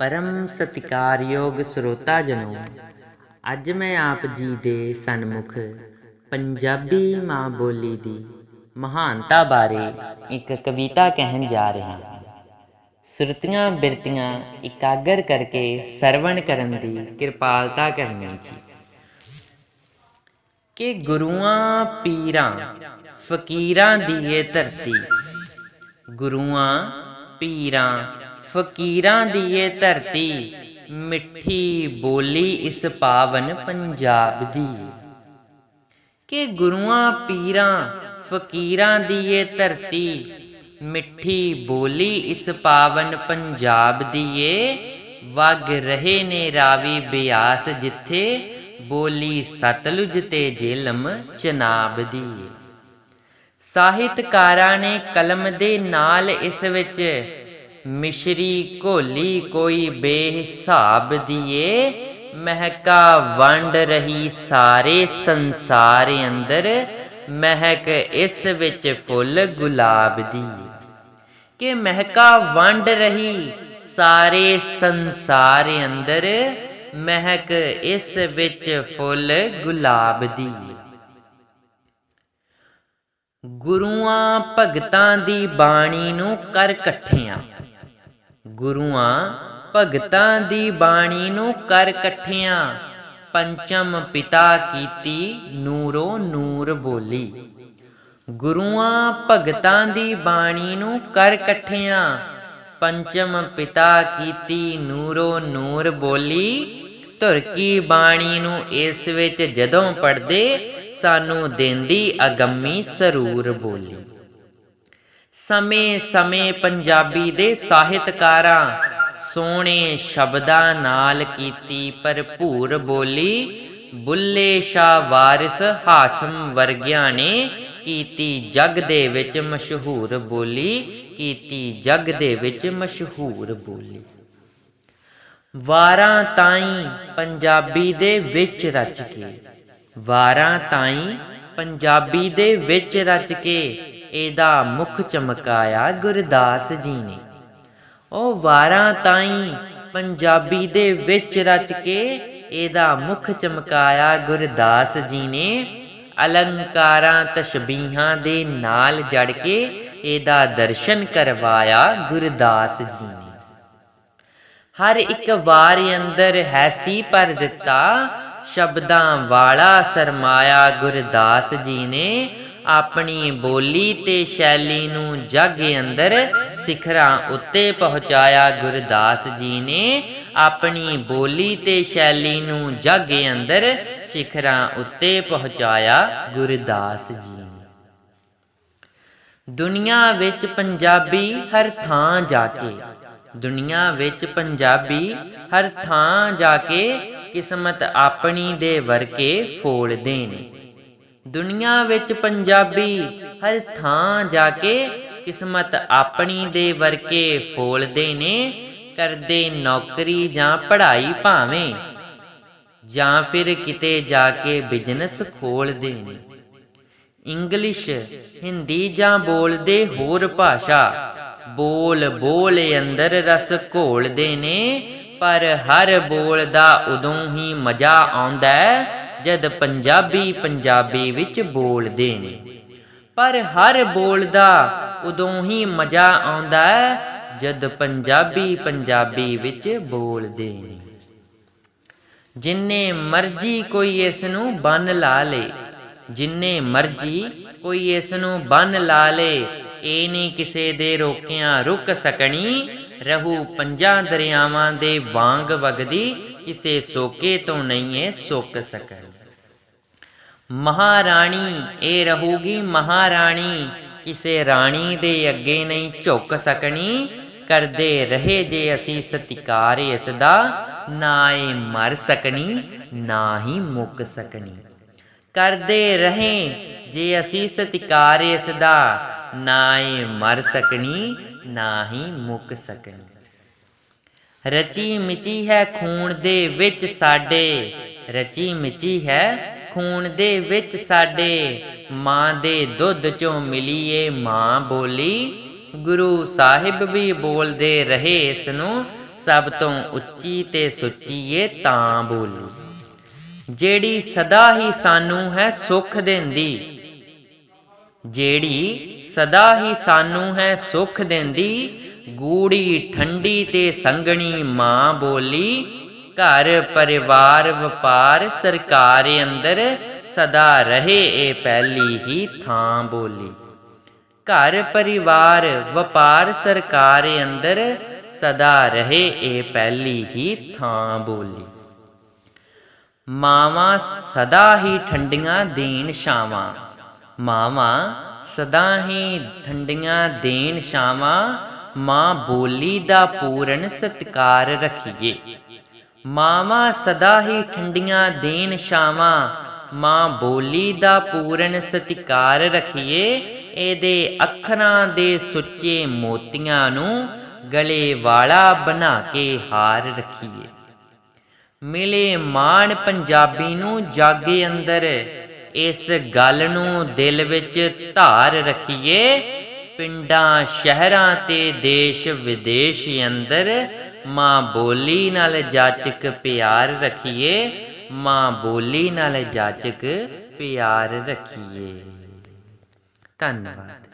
ਪਰਮ ਸਤਿਕਾਰਯੋਗ ਸਰੋਤਾ ਜਨੋ, ਅੱਜ ਮੈਂ ਆਪ ਜੀ ਦੇ ਸਨਮੁਖ ਪੰਜਾਬੀ ਮਾਂ ਬੋਲੀ ਦੀ ਮਹਾਨਤਾ ਬਾਰੇ ਇੱਕ ਕਵਿਤਾ ਕਹਿਣ ਜਾ ਰਿਹਾ ਹਾਂ। ਸੁਰਤੀਆਂ ਬਿਰਤੀਆਂ ਇਕਾਗਰ ਕਰਕੇ ਸਰਵਣ ਕਰਨ ਦੀ ਕਿਰਪਾਲਤਾ ਕਰਨੀ ਜੀ। ਕਿ ਗੁਰੂਆਂ, ਪੀਰਾਂ, ਫਕੀਰਾਂ ਦੀ ਇਹ ਧਰਤੀ, ਗੁਰੂਆਂ, ਪੀਰਾਂ ਫਕੀਰਾਂ ਦੀ ਇਹ ਧਰਤੀ ਮਿੱਠੀ ਬੋਲੀ ਇਸ ਪਾਵਨ ਪੰਜਾਬ ਦੀ। ਕਿ ਗੁਰੂਆਂ, ਪੀਰਾਂ, ਫਕੀਰਾਂ ਦੀ ਇਹ ਧਰਤੀ ਮਿੱਠੀ ਬੋਲੀ ਇਸ ਪਾਵਨ ਪੰਜਾਬ ਦੀ ਏ। ਵਗ ਰਹੇ ਨੇ ਰਾਵੀ ਬਿਆਸ ਜਿੱਥੇ ਬੋਲੀ ਸਤਲੁਜ ਤੇ ਜੇਲਮ ਚਨਾਬ ਦੀ ਸਾਹਿਤਕਾਰਾਂ ਨੇ ਕਲਮ ਦੇ ਨਾਲ ਇਸ ਵਿੱਚ ਮਿਸ਼ਰੀ ਘੋਲੀ ਕੋਈ ਬੇਹਿਸਾਬ ਦੀਏ, ਮਹਿਕਾ ਵੰਡ ਰਹੀ ਸਾਰੇ ਸੰਸਾਰ ਅੰਦਰ, ਮਹਿਕ ਇਸ ਵਿੱਚ ਫੁੱਲ ਗੁਲਾਬ ਦੀ ਕਿ ਮਹਿਕਾ ਵੰਡ ਰਹੀ ਸਾਰੇ ਸੰਸਾਰ ਅੰਦਰ, ਮਹਿਕ ਇਸ ਵਿੱਚ ਫੁੱਲ ਗੁਲਾਬ ਦੀ ਗੁਰੂਆਂ ਭਗਤਾਂ ਦੀ ਬਾਣੀ ਨੂੰ ਕਰ ਇਕੱਠਿਆਂ। ਗੁਰੂਆਂ ਭਗਤਾਂ ਦੀ ਬਾਣੀ ਨੂੰ ਕਰ ਇਕੱਠਿਆਂ। ਪੰਚਮ ਪਿਤਾ ਕੀਤੀ ਨੂਰੋ ਨੂਰ ਬੋਲੀ। ਗੁਰੂਆਂ ਭਗਤਾਂ ਦੀ ਬਾਣੀ ਨੂੰ ਕਰ ਇਕੱਠਿਆਂ। ਪੰਚਮ ਪਿਤਾ ਕੀਤੀ ਨੂਰੋ ਨੂਰ ਬੋਲੀ। ਧੁਰ ਕੀ ਬਾਣੀ ਨੂੰ ਇਸ ਵਿੱਚ ਜਦੋਂ ਪੜਦੇ ਸਾਨੂੰ ਦਿੰਦੀ ਅਗੰਮੀ ਸਰੂਰ ਬੋਲੀ। ਸਮੇਂ-ਸਮੇਂ ਪੰਜਾਬੀ ਦੇ ਸਾਹਿਤਕਾਰਾਂ, ਸੋਹਣੇ ਸ਼ਬਦਾਂ ਨਾਲ ਕੀਤੀ ਭਰਪੂਰ ਬੋਲੀ, ਬੁੱਲੇ ਸ਼ਾ ਵਾਰਿਸ ਹਾਸ਼ਮ ਵਰਗਿਆਂ ਨੇ ਕੀਤੀ ਜਗ ਦੇ ਵਿੱਚ ਮਸ਼ਹੂਰ ਬੋਲੀ, ਕੀਤੀ ਜਗ ਦੇ ਵਿੱਚ ਮਸ਼ਹੂਰ ਬੋਲੀ। ਵਾਰਾਂ ਤਾਈ ਪੰਜਾਬੀ ਦੇ ਵਿੱਚ ਰਚ ਕੇ, ਵਾਰਾਂ ਤਾਈ ਪੰਜਾਬੀ ਦੇ ਵਿੱਚ ਰਚ ਕੇ ਇਹਦਾ ਮੁਖ ਚਮਕਾਇਆ ਗੁਰਦਾਸ ਜੀ ਨੇ। ਉਹ ਵਾਰਾਂ ਤਾਈ ਪੰਜਾਬੀ ਦੇ ਵਿੱਚ ਰਚ ਕੇ ਇਹਦਾ ਮੁਖ ਚਮਕਾਇਆ ਗੁਰਦਾਸ ਜੀ ਨੇ, ਅਲੰਕਾਰਾਂ ਤਸ਼ਬੀਹਾਂ ਦੇ ਨਾਲ ਜੜ ਕੇ ਇਹਦਾ ਦਰਸ਼ਨ ਕਰਵਾਇਆ ਗੁਰਦਾਸ ਜੀ ਨੇ। ਹਰ ਇੱਕ ਵਾਰ ਅੰਦਰ ਹੈਸੀ ਪਰ ਦਿੱਤਾ, ਸ਼ਬਦਾਂ ਵਾਲਾ ਸਰਮਾਇਆ ਗੁਰਦਾਸ ਜੀ ਨੇ ਆਪਣੀ ਬੋਲੀ ਤੇ ਸ਼ੈਲੀ ਨੂੰ ਜਗ ਅੰਦਰ ਸਿਖਰਾਂ ਉੱਤੇ ਪਹੁੰਚਾਇਆ ਗੁਰਦਾਸ ਜੀ ਨੇ, ਆਪਣੀ ਬੋਲੀ ਤੇ ਸ਼ੈਲੀ ਨੂੰ ਜਗ ਅੰਦਰ ਸਿਖਰਾਂ ਉੱਤੇ ਪਹੁੰਚਾਇਆ ਗੁਰਦਾਸ ਜੀ ਨੇ। ਦੁਨੀਆ ਵਿੱਚ ਪੰਜਾਬੀ ਹਰ ਥਾਂ ਜਾ ਕੇ, ਦੁਨੀਆ ਵਿੱਚ ਪੰਜਾਬੀ ਹਰ ਥਾਂ ਜਾ ਕੇ ਕਿਸਮਤ ਆਪਣੀ ਦੇ ਵਰਕੇ ਫੋਲਦੇ ਨੇ। ਦੁਨੀਆ ਵਿੱਚ ਪੰਜਾਬੀ ਹਰ ਥਾਂ ਜਾ ਕੇ ਕਿਸਮਤ ਆਪਣੀ ਦੇ ਵਰਕੇ ਫੋਲਦੇ ਨੇ, ਕਰਦੇ ਨੌਕਰੀ ਜਾਂ ਪੜ੍ਹਾਈ ਭਾਵੇਂ, ਜਾਂ ਫਿਰ ਕਿਤੇ ਜਾ ਕੇ ਬਿਜ਼ਨਸ ਖੋਲਦੇ ਨੇ। ਇੰਗਲਿਸ਼ ਹਿੰਦੀ ਜਾਂ ਬੋਲਦੇ ਹੋਰ ਭਾਸ਼ਾ ਬੋਲ ਬੋਲ ਅੰਦਰ ਰਸ ਘੋਲਦੇ ਨੇ, ਪਰ ਹਰ ਬੋਲ ਦਾ ਉਦੋਂ ਹੀ ਮਜ਼ਾ ਆਉਂਦਾ ਜਦ ਪੰਜਾਬੀ ਪੰਜਾਬੀ ਵਿੱਚ ਬੋਲਦੇ ਨੇ ਪਰ ਹਰ ਬੋਲ ਦਾ ਉਦੋਂ ਹੀ ਮਜ਼ਾ ਆਉਂਦਾ ਹੈ, ਜਦ ਪੰਜਾਬੀ ਪੰਜਾਬੀ ਵਿੱਚ ਬੋਲਦੇ ਨੇ ਜਿੰਨੇ ਮਰਜ਼ੀ ਕੋਈ ਇਸ ਨੂੰ ਬੰਨ ਲਾ ਲੇ, ਜਿੰਨੇ ਮਰਜ਼ੀ ਕੋਈ ਇਸ ਨੂੰ ਬੰਨ ਲਾ ਲੇ ਇਹ ਨਹੀਂ ਕਿਸੇ ਦੇ ਰੋਕਿਆਂ ਰੁਕ ਸਕਣੀ। ਰਹੂ ਪੰਜਾਂ ਦਰਿਆਵਾਂ ਦੇ ਵਾਂਗ ਵਗਦੀ, ਕਿਸੇ ਸੋਕੇ ਤੋਂ ਨਹੀਂ ਏ ਸੁੱਕ ਸਕਣ। ਮਹਾਰਾਣੀ ਇਹ ਰਹੂਗੀ ਮਹਾਰਾਣੀ, ਕਿਸੇ ਰਾਣੀ ਦੇ ਅੱਗੇ ਨਹੀਂ ਝੁਕ ਸਕਣੀ। ਕਰਦੇ ਰਹੇ ਜੇ ਅਸੀਂ ਸਤਿਕਾਰ ਇਸ ਦਾ, ਨਾ ਏ ਮਰ ਸਕਣੀ, ਨਾ ਹੀ ਮੁੱਕ ਸਕਣੀ। ਕਰਦੇ ਰਹੇ ਜੇ ਅਸੀਂ ਸਤਿਕਾਰ ਇਸ ਦਾ ਨਾ ਮਰ ਸਕਣੀ ਨਾ ਹੀ ਮੁੱਕ ਸਕਣੀ। ਰਚੀ ਮਿਚੀ ਹੈ ਖੂਨ ਦੇ ਵਿੱਚ ਸਾਡੇ, ਰਚੀ ਮਿਚੀ ਹੈ ਖੂਨ ਦੇ ਵਿੱਚ ਸਾਡੇ। ਮਾਂ ਦੇ ਦੁੱਧ ਚੋਂ ਮਿਲੀ ਮਾਂ ਬੋਲੀ, ਗੁਰੂ ਸਾਹਿਬ ਵੀ ਬੋਲਦੇ ਰਹੇ ਇਸ ਨੂੰ ਸਭ ਤੋਂ ਉੱਚੀ ਤੇ ਸੁੱਚੀ ਏ ਤਾਂ ਬੋਲੀ। ਜਿਹੜੀ ਸਦਾ ਹੀ ਸਾਨੂੰ ਹੈ ਸੁਖ ਦਿੰਦੀ, ਜਿਹੜੀ ਸਦਾ ਹੀ ਸਾਨੂੰ ਹੈ ਸੁਖ ਦਿੰਦੀ। ਗੂੜੀ ਠੰਡੀ ਤੇ ਸੰਗਣੀ ਮਾਂ ਬੋਲੀ। ਘਰ, ਪਰਿਵਾਰ, ਵਪਾਰ, ਸਰਕਾਰ ਅੰਦਰ ਸਦਾ ਰਹੇ ਇਹ ਪਹਿਲੀ ਹੀ ਥਾਂ ਬੋਲੀ। ਘਰ, ਪਰਿਵਾਰ, ਵਪਾਰ, ਸਰਕਾਰ ਅੰਦਰ ਸਦਾ ਰਹੇ ਇਹ ਪਹਿਲੀ ਹੀ ਥਾਂ ਬੋਲੀ। ਮਾਵਾਂ ਸਦਾ ਹੀ ਠੰਡੀਆਂ ਦੇਣ ਛਾਵਾਂ। ਮਾਵਾਂ ਸਦਾ ਹੀ ਠੰਡੀਆਂ ਦੇਣ ਛਾਵਾਂ, ਮਾਂ ਬੋਲੀ ਦਾ ਪੂਰਨ ਸਤਿਕਾਰ ਰੱਖੀਏ। ਮਾਵਾਂ ਸਦਾ ਹੀ ਠੰਡੀਆਂ ਦੇਣ ਛਾਵਾਂ, ਮਾਂ ਬੋਲੀ ਦਾ ਪੂਰਨ ਸਤਿਕਾਰ ਰੱਖੀਏ। ਇਹਦੇ ਅੱਖਰਾਂ ਦੇ ਸੁੱਚੇ ਮੋਤੀਆਂ ਨੂੰ ਗਲੇ ਵਾਲਾ ਬਣਾ ਕੇ ਹਾਰ ਰੱਖੀਏ। ਮਿਲੇ ਮਾਣ ਪੰਜਾਬੀ ਨੂੰ ਜਾਗੇ ਅੰਦਰ ਇਸ ਗੱਲ ਨੂੰ ਦਿਲ ਵਿੱਚ ਧਾਰ ਰੱਖੀਏ। ਪਿੰਡਾਂ, ਸ਼ਹਿਰਾਂ ਤੇ ਦੇਸ਼ ਵਿਦੇਸ਼ ਅੰਦਰ ਮਾਂ ਬੋਲੀ ਨਾਲ ਜਾਚਕ ਪਿਆਰ ਰੱਖੀਏ। ਮਾਂ ਬੋਲੀ ਨਾਲ ਜਾਚਕ ਪਿਆਰ ਰੱਖੀਏ। ਧੰਨਵਾਦ।